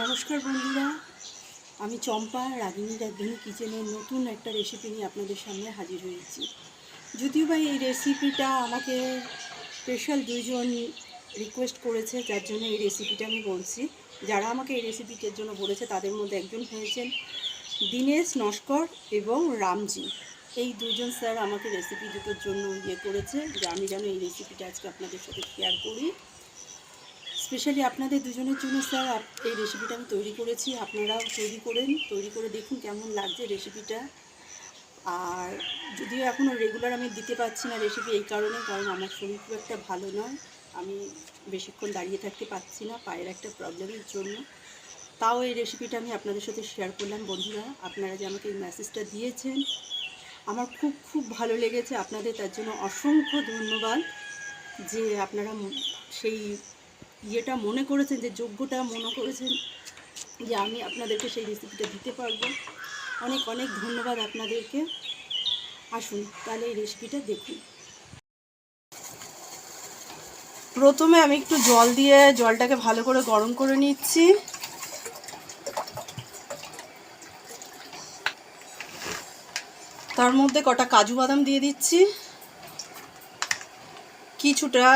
নমস্কার বন্ধুরা, আমি চম্পা রাগিনী রাগিনী কিচেনের নতুন একটা রেসিপি নিয়ে আপনাদের সামনে হাজির হয়েছি। যদিও বা এই রেসিপিটা আমাকে স্পেশাল দুইজন রিকোয়েস্ট করেছে, যার জন্য এই রেসিপিটা আমি বলছি। যারা আমাকে এই রেসিপিটার জন্য বলেছে, তাদের মধ্যে একজন হয়েছেন দীনেশ নস্কর এবং রামজি। এই দুজন স্যার আমাকে রেসিপি দুটোর জন্য ইয়ে করেছে, যে আমি যেন এই রেসিপিটা আজকে আপনাদের সাথে শেয়ার করি। স্পেশালি আপনাদের দুজনের জন্য, স্যার এই রেসিপিটা আমি তৈরি করেছি। আপনারাও তৈরি করেন। তৈরি করে দেখুন কেমন লাগছে রেসিপিটা আর যদিও এখনও রেগুলার আমি দিতে পারছি না রেসিপি এই কারণে, কারণ আমার শরীর খুব একটা ভালো নয়। আমি বেশিক্ষণ দাঁড়িয়ে থাকতে পারছি না, পায়ের একটা প্রবলেমের জন্য। তাও এই রেসিপিটা আমি আপনাদের সাথে শেয়ার করলাম, বন্ধুরা। আপনারা যে আমাকে এই মেসেজটা দিয়েছেন, আমার খুব খুব ভালো লেগেছে। আপনাদের তার জন্য অসংখ্য ধন্যবাদ যে আপনারা সেই ইয়েটা মনে করেছেন, যে যোগ্যটা মনে করেছেন, যে আমি আপনাদেরকে সেই রেসিপিটা দিতে পারব। অনেক অনেক ধন্যবাদ আপনাদেরকে। আসুন, তাহলে এই রেসিপিটা দেখুন। প্রথমে আমি একটু জল দিয়ে জলটাকে ভালো করে গরম করে নিচ্ছি। তার মধ্যে কটা কাজু বাদাম দিয়ে দিচ্ছি। কিছুটা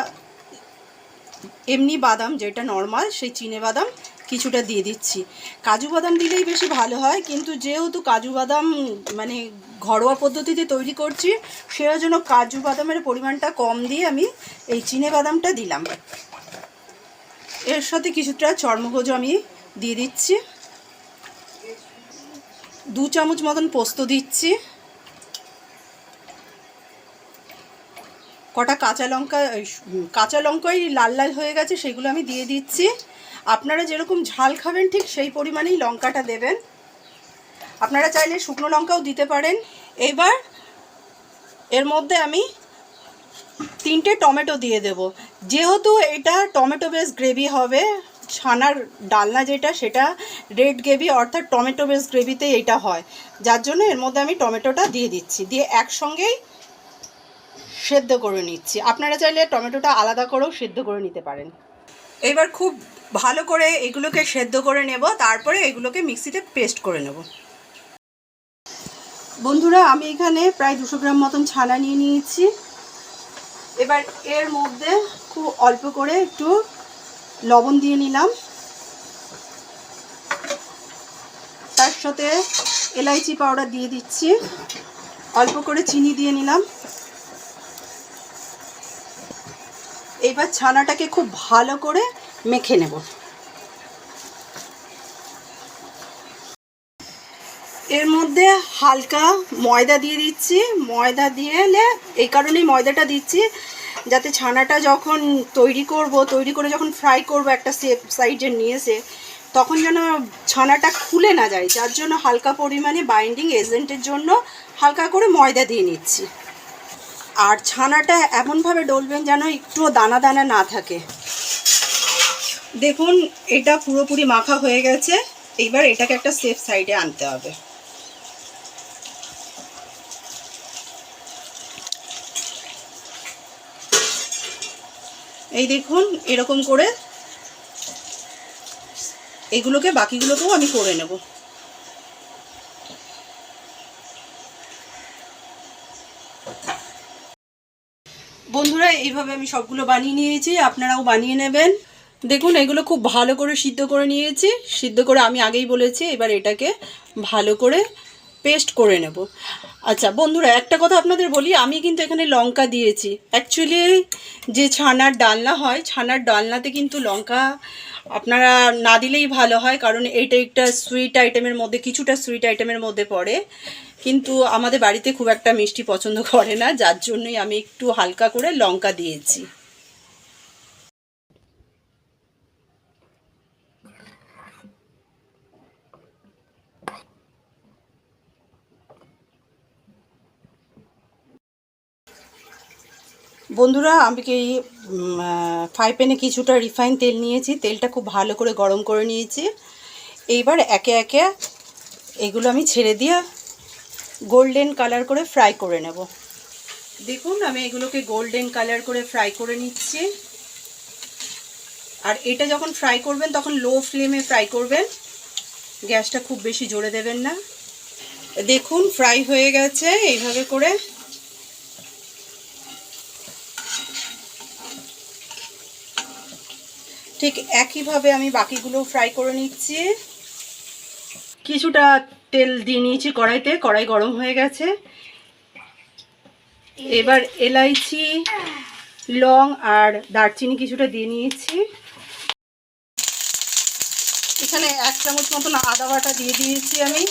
এমনি বাদাম যেটা নর্মাল সেই চিনে বাদাম কিছুটা দিয়ে দিচ্ছি। কাজু বাদাম দিলেই বেশি ভালো হয়, কিন্তু যেহেতু কাজু বাদাম মানে ঘরোয়া পদ্ধতিতে তৈরি করছি সেটার জন্য কাজু বাদামের পরিমাণটা কম দিয়ে আমি এই চিনে বাদামটা দিলাম। এর সাথে কিছুটা চর্মগোজ আমি দিয়ে দিচ্ছি। দু চামচ মতন পোস্ত দিচ্ছি। কটা কাঁচা লঙ্কা কাঁচা লঙ্কাই লাল লাল হয়ে গেছে, সেগুলো আমি দিয়ে দিচ্ছি। আপনারা যেরকম ঝাল খাবেন, ঠিক সেই পরিমাণেই লঙ্কাটা দেবেন। আপনারা চাইলে শুকনো লঙ্কাও দিতে পারেন। এবার এর মধ্যে আমি তিনটে টমেটো দিয়ে দেব। যেহেতু এটা টমেটো বেস গ্রেভি হবে, ছানার ডালনা যেটা, সেটা রেড গ্রেভি অর্থাৎ টমেটো বেস গ্রেভিতে এটা হয়। যার জন্য এর মধ্যে আমি টমেটোটা দিয়ে দিচ্ছি। দিয়ে একসঙ্গেই সেদ্ধ করে নিচ্ছি। আপনারা চাইলে টমেটোটা আলাদা করেও সেদ্ধ করে নিতে পারেন। এবার খুব ভালো করে এগুলোকে সেদ্ধ করে নেব তারপরে এগুলোকে মিক্সিতে পেস্ট করে নেব। বন্ধুরা আমি এখানে প্রায় দুশো গ্রাম মতন ছানা নিয়ে নিয়েছি। এবার এর মধ্যে খুব অল্প করে একটু লবণ দিয়ে নিলাম। তার সাথে এলাইচি পাউডার দিয়ে দিচ্ছি। অল্প করে চিনি দিয়ে নিলাম। এবার ছানাটাকে খুব ভালো করে মেখে নেব। এর মধ্যে হালকা ময়দা দিয়ে দিচ্ছি। ময়দা দিয়ে এই কারণেই ময়দাটা দিচ্ছি, যাতে ছানাটা যখন তৈরি করব, তৈরি করে যখন ফ্রাই করব একটা সেপ সাইডে নিয়ে এসে, তখন যেন ছানাটা খুলে না যায়। যার জন্য হালকা পরিমাণে বাইন্ডিং এজেন্টের জন্য হালকা করে ময়দা দিয়ে নিচ্ছি। আর ছানাটা এমনভাবে ডলবেন যেন একটুও দানা দানা না থাকে। দেখুন, এটা পুরোপুরি মাখা হয়ে গেছে। এইবার এটাকে একটা সেফ সাইডে আনতে হবে। এই দেখুন, এরকম করে এগুলোকে বাকিগুলোকেও আমি করে নেব। বন্ধুরা, এইভাবে আমি সবগুলো বানিয়ে নিয়েছি, আপনারাও বানিয়ে নেবেন। দেখুন, এগুলো খুব ভালো করে সিদ্ধ করে নিয়েছি। সিদ্ধ করে আমি আগেই বলেছি, এবার এটাকে ভালো করে পেস্ট করে নেব। আচ্ছা বন্ধুরা, একটা কথা আপনাদের বলি, আমি কিন্তু এখানে লঙ্কা দিয়েছি। অ্যাকচুয়ালি যে ছানার ডালনা হয়, ছানার ডালনাতে কিন্তু লঙ্কা আপনারা না দিলেই ভালো হয়, কারণ এটা একটা সুইট আইটেমের মধ্যে, কিছুটা সুইট আইটেমের মধ্যে পড়ে। কিন্তু আমাদের বাড়িতে খুব একটা মিষ্টি পছন্দ করে না, যার জন্যই আমি একটু হালকা করে লঙ্কা দিয়েছি। বন্ধুরা, আমি কি ফ্রাই প্যানে কিছুটা রিফাইন তেল নিয়েছি। তেলটা খুব ভালো করে গরম করে নিয়েছি। এইবার একে একে এগুলো আমি ছেড়ে দিয়ে গোল্ডেন কালার করে ফ্রাই করে নেব। দেখুন, আমি এগুলোকে গোল্ডেন কালার করে ফ্রাই করে নিচ্ছি। আর এটা যখন ফ্রাই করবেন, তখন লো ফ্লেমে ফ্রাই করবেন। গ্যাসটা খুব বেশি জোরে দেবেন না। দেখুন, ফ্রাই হয়ে গেছে, এইভাবে করে। ঠিক একইভাবে আমি বাকিগুলো ফ্রাই করে নিচ্ছি। কিছুটা তেল দিয়ে নিয়েছি কড়াইতে, কড়াই গরম হয়ে গেছে। এবার এলাইচি, লং আর দারচিনি কিছুটা দিয়ে নিয়েছি। এখানে এক চামচ মতন আদা বাটা দিয়ে দিয়েছি আমি।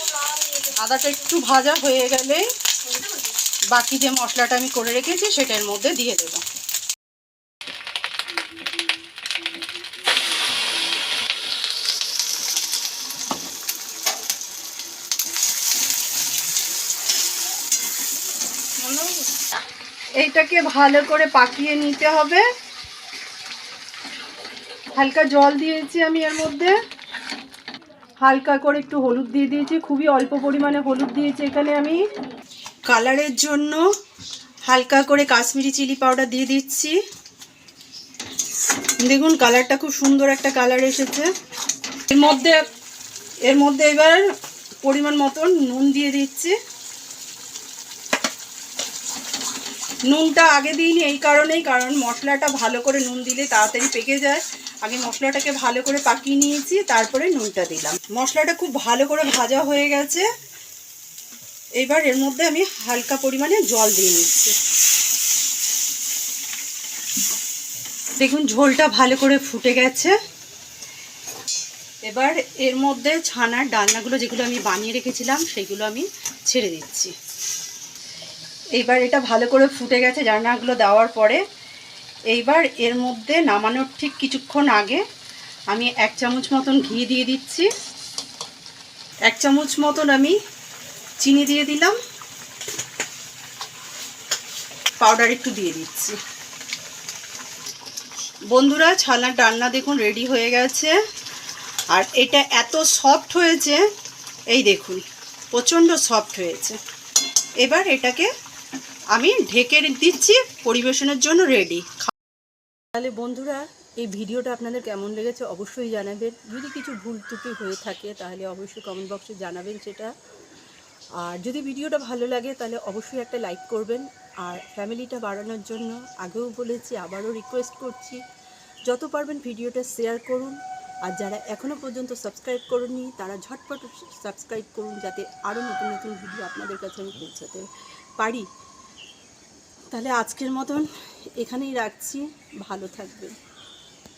আদাটা একটু ভাজা হয়ে গেলে বাকি যে মশলাটা আমি করে রেখেছি, সেটার মধ্যে দিয়ে দেবো। এইটাকে ভালো করে পাকিয়ে নিতে হবে। হালকা জল দিয়েছি আমি এর মধ্যে। হালকা করে একটু হলুদ দিয়ে দিয়েছি। খুবই অল্প পরিমাণে হলুদ দিয়েছি এখানে আমি। কালারের জন্য হালকা করে কাশ্মীরি চিলি পাউডার দিয়ে দিচ্ছি। দেখুন, কালারটা খুব সুন্দর একটা কালার এসেছে। এর মধ্যে এর মধ্যে এবার পরিমাণ মতন নুন দিয়ে দিচ্ছি। নুনটা আগে দিইনি এই কারণেই, কারণ মশলাটা ভালো করে নুন দিলে তাড়াতাড়ি পেকে যায়। আগে মশলাটাকে ভালো করে পাকিয়ে নিয়েছি, তারপরে নুনটা দিলাম। মশলাটা খুব ভালো করে ভাজা হয়ে গেছে। এবার এর মধ্যে আমি হালকা পরিমাণে জল দিয়ে নিচ্ছি। দেখুন, ঝোলটা ভালো করে ফুটে গেছে। এবার এর মধ্যে ছানার ডালনাগুলো যেগুলো আমি বানিয়ে রেখেছিলাম, সেগুলো আমি ছেড়ে দিচ্ছি। এইবার এটা ভালো করে ফুটে গেছে রান্নাগুলো দেওয়ার পরে। এইবার এর মধ্যে নামানোর ঠিক কিছুক্ষণ আগে আমি এক চামচ মতন ঘি দিয়ে দিচ্ছি। এক চামচ মতন আমি চিনি দিয়ে দিলাম। পাউডার একটু দিয়ে দিচ্ছি। বন্ধুরা, ছানার ডালনা দেখুন রেডি হয়ে গেছে। আর এটা এত সফট হয়েছে, এই দেখুন, প্রচণ্ড সফট হয়েছে। এবার এটাকে আমি ঢেকে দিচ্ছি পরিবেশনের জন্য রেডি তাহলে বন্ধুরা, এই ভিডিওটা আপনাদের কেমন লেগেছে অবশ্যই জানাবেন। যদি কিছু ভুল ত্রুটি হয়ে থাকে, তাহলে অবশ্যই কমেন্ট বক্সে জানাবেন সেটা। আর যদি ভিডিওটা ভালো লাগে, তাহলে অবশ্যই একটা লাইক করবেন। আর ফ্যামিলিটা বাড়ানোর জন্য আগেও বলেছি, আবারও রিকোয়েস্ট করছি, যত পারবেন ভিডিওটা শেয়ার করুন। আর যারা এখনও পর্যন্ত সাবস্ক্রাইব করেননি, তারা ঝটপট সাবস্ক্রাইব করুন, যাতে আরও নতুন নতুন ভিডিও আপনাদের কাছে আমি পৌঁছাতে পারি। তাহলে আজকের মতন এখানেই রাখছি। ভালো থাকবেন।